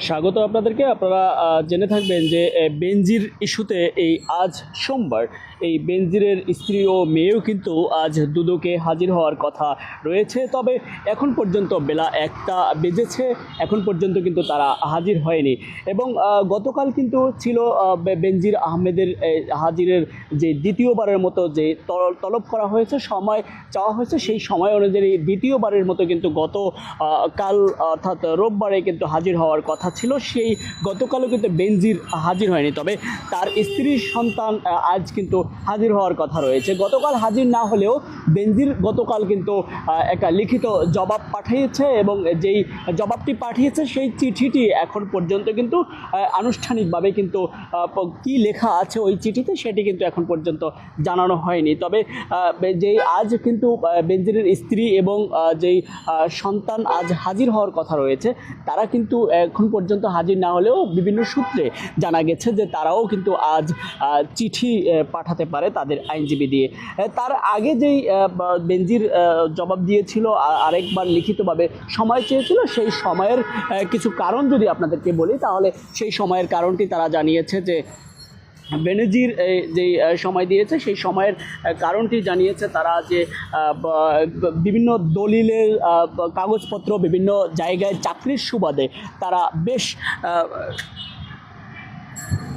স্বাগত আপনাদেরকে। আপনারা জেনে থাকবেন যে বেনজির ইস্যুতে এই আজ সোমবার এই বেনজিরের স্ত্রী ও মেয়েও কিন্তু আজ দুদকে হাজির হওয়ার কথা রয়েছে। তবে এখন পর্যন্ত বেলা একটা বেজেছে, এখন পর্যন্ত কিন্তু তারা হাজির হয়নি। এবং গতকাল কিন্তু ছিল বেনজির আহমেদের হাজিরের যে দ্বিতীয়বারের মতো যে তল- তলব করা হয়েছে, সময় চাওয়া হয়েছে, সেই সময় অনুযায়ী দ্বিতীয়বারের মতো কিন্তু গত কাল, অর্থাৎ রোববারে কিন্তু হাজির হওয়ার কথা ছিল, সেই গতকালও কিন্তু বেনজির হাজির হয়নি। তবে তার স্ত্রীর সন্তান আজ কিন্তু হাজির হওয়ার কথা রয়েছে। গতকাল হাজির না হলেও বেনজির গতকাল কিন্তু একটা লিখিত জবাব পাঠিয়েছে এবং যেই জবাবটি পাঠিয়েছে, সেই চিঠিটি এখন পর্যন্ত কিন্তু আনুষ্ঠানিকভাবে কিন্তু কি লেখা আছে ওই চিঠিতে সেটি কিন্তু এখন পর্যন্ত জানানো হয়নি। তবে যেই আজ কিন্তু বেনজিরের স্ত্রী এবং যেই সন্তান আজ হাজির হওয়ার কথা রয়েছে, তারা কিন্তু এখন পর্যন্ত হাজির না হলেও বিভিন্ন সূত্রে জানা গেছে যে তারাও কিন্তু আজ চিঠি পাঠাতে পারে তাদের আইনজীবী দিয়ে। তার আগে যেই বেঞ্জির জবাব দিয়েছিল আরেকবার লিখিতভাবে সময় চেয়েছিল, সেই সময়ের কিছু কারণ যদি আপনাদেরকে বলি, তাহলে সেই সময়ের কারণটি তারা জানিয়েছে যে বেনজির এই যে সময় দিয়েছে, সেই সময়ের কারণটি জানিয়েছে তারা যে বিভিন্ন দলিলের কাগজপত্র বিভিন্ন জায়গায় চাকরির সুবাদে তারা বেশ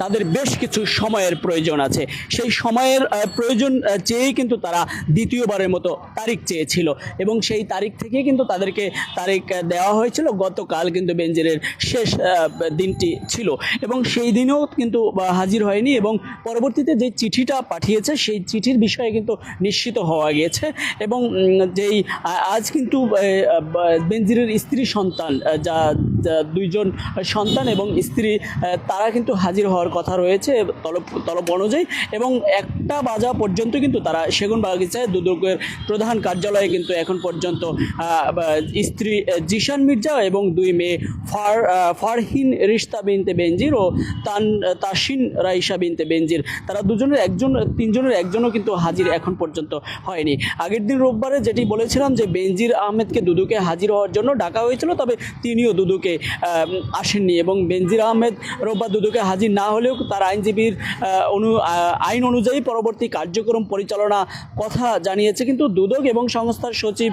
তাদের বেশ কিছু সময়ের প্রয়োজন আছে। সেই সময়ের প্রয়োজন চেয়েই কিন্তু তারা দ্বিতীয়বারের মতো তারিখ চেয়েছিল এবং সেই তারিখ থেকে কিন্তু তাদেরকে তারিখ দেওয়া হয়েছিল। গতকাল কিন্তু বেঞ্জিরের শেষ দিনটি ছিল এবং সেই দিনেও কিন্তু হাজির হয়নি এবং পরবর্তীতে যে চিঠিটা পাঠিয়েছে সেই চিঠির বিষয়ে কিন্তু নিশ্চিত হওয়া গিয়েছে এবং যেই আজ কিন্তু বেনজিরের স্ত্রী সন্তান যা দুইজন সন্তান এবং স্ত্রী তারা কিন্তু হাজির হওয়ার কথা রয়েছে তলব তলব অনুযায়ী এবং একটা বাজা পর্যন্ত কিন্তু তারা সেগুন বাগিচায় দুদকের প্রধান কার্যালয়ে কিন্তু এখন পর্যন্ত স্ত্রী জিশান মির্জা এবং দুই মেয়ে ফার ফারহিন রিশতা বিনতে বেনজির ও তান, তাসিন রাইসা বিনতে বেনজির। তারা দুজনের একজন, তিনজনের একজনও কিন্তু হাজির এখন পর্যন্ত হয়নি। আগের দিন রোববারে যেটি বলেছিলাম যে বেনজির আহমেদকে দুদুকে হাজির হওয়ার জন্য ডাকা হয়েছিল, তবে তিনিও দুদুকে আহ, আসেননি এবং বেনজির আহমেদ রোববার দুদুকে হাজির না হলেও তার আইনজীবীর অনু আইন অনুযায়ী পরবর্তী কার্যক্রম পরিচালনা কথা জানিয়েছে। কিন্তু দুদক এবং সংস্থার সচিব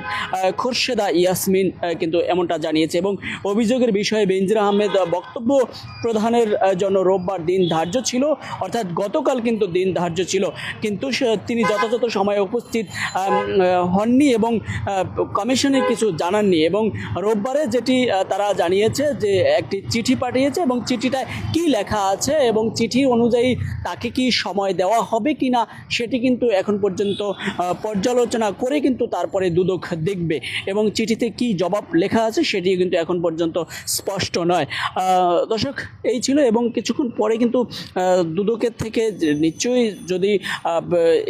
খোরশেদা ইয়াসমিন কিন্তু এমনটা জানিয়েছে এবং অভিযোগের বিষয়ে বেনজির আহমেদ বক্তব্য প্রদানের আহ, জন্য রোববার দিন ধার্য ছিল অর্থাৎ গতকাল কিন্তু দিন ধার্য ছিল। কিন্তু তিনি যথাযথ সময়ে উপস্থিত হননি এবং কমিশনে কিছু জানাননি এবং রোববারে যেটি তারা তারা জানিয়েছে যে একটি চিঠি পাঠিয়েছে এবং চিঠিটায় কি লেখা আছে এবং চিঠি অনুযায়ী তাকে কি সময় দেওয়া হবে কি না সেটি কিন্তু এখন পর্যন্ত পর্যালোচনা করে কিন্তু তারপরে দুদক দেখবে এবং চিঠিতে কি জবাব লেখা আছে সেটি কিন্তু এখন পর্যন্ত স্পষ্ট নয়। দর্শক, এই ছিল এবং কিছুক্ষণ পরে কিন্তু দুদকের থেকে নিশ্চয়ই যদি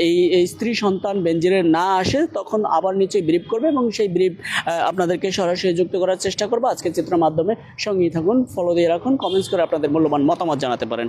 এই এই স্ত্রী সন্তান বেঞ্জিরের না আসে তখন আবার নিশ্চয়ই ব্রিফ করবে এবং সেই ব্রিফ আপনাদেরকে সরাসরি যুক্ত করার চেষ্টা করব। আজকে চিত্রের মাধ্যমে সঙ্গেই থাকুন ফলো দিয়ে রাখুন কমেন্টস করে আপনাদের মূল্যবান মতামত জানাতে পারেন।